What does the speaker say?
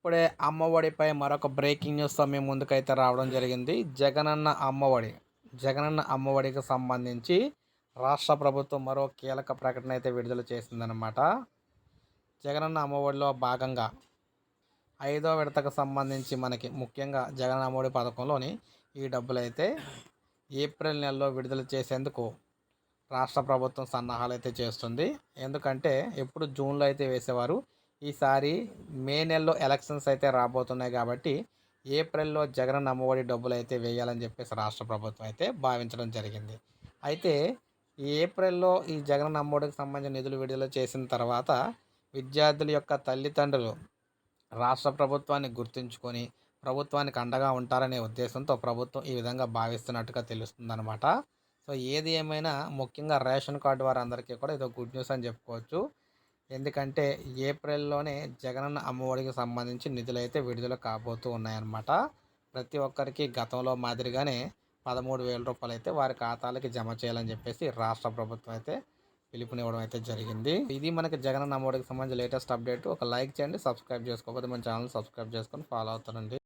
ఇప్పుడే అమ్మఒడిపై మరొక బ్రేకింగ్ న్యూస్తో మేము ముందుకైతే రావడం జరిగింది. జగనన్న అమ్మఒడి జగనన్న అమ్మఒడికి సంబంధించి రాష్ట్ర ప్రభుత్వం మరో కీలక ప్రకటన అయితే విడుదల చేసిందనమాట జగనన్న అమ్మఒడిలో భాగంగా ఐదో విడతకు సంబంధించి మనకి ముఖ్యంగా జగన్ అమ్మఒడి పథకంలోని ఈ డబ్బులైతే ఏప్రిల్ నెలలో విడుదల చేసేందుకు రాష్ట్ర ప్రభుత్వం సన్నాహాలు అయితే చేస్తుంది. ఎందుకంటే ఎప్పుడు జూన్లో అయితే వేసేవారు ఈసారి మే నెలలో ఎలక్షన్స్ అయితే రాబోతున్నాయి కాబట్టి ఏప్రిల్లో జగన్ అమ్మఒడి డబ్బులు అయితే వేయాలని చెప్పేసి రాష్ట్ర ప్రభుత్వం అయితే భావించడం జరిగింది. అయితే ఏప్రిల్లో ఈ జగన్ అమ్మఒడికి సంబంధించిన నిధులు విడుదల చేసిన తర్వాత విద్యార్థుల యొక్క తల్లిదండ్రులు రాష్ట్ర ప్రభుత్వాన్ని గుర్తుంచుకొని ప్రభుత్వానికి అండగా ఉంటారనే ఉద్దేశంతో ప్రభుత్వం ఈ విధంగా భావిస్తున్నట్టుగా తెలుస్తుందన్నమాట. సో ఏది ఏమైనా ముఖ్యంగా రేషన్ కార్డు వారందరికీ కూడా ఇదో గుడ్ న్యూస్ అని చెప్పుకోవచ్చు. ఎందుకంటే ఏప్రిల్లోనే జగనన్న అమ్మఒడికి సంబంధించి నిధులైతే విడుదల కాబోతూ ఉన్నాయన్నమాట. ప్రతి ఒక్కరికి గతంలో మాదిరిగానే పదమూడు వేల రూపాయలు అయితే వారి ఖాతాలకి జమ చేయాలని చెప్పేసి రాష్ట్ర ప్రభుత్వం అయితే పిలుపునివ్వడం అయితే జరిగింది. ఇది మనకి జగన్ అమ్మఒడికి సంబంధించి లేటెస్ట్ అప్డేట్. ఒక లైక్ చేయండి సబ్స్క్రైబ్ చేసుకోకపోతే మన ఛానల్ సబ్స్క్రైబ్ చేసుకొని ఫాలో అవుతానండి.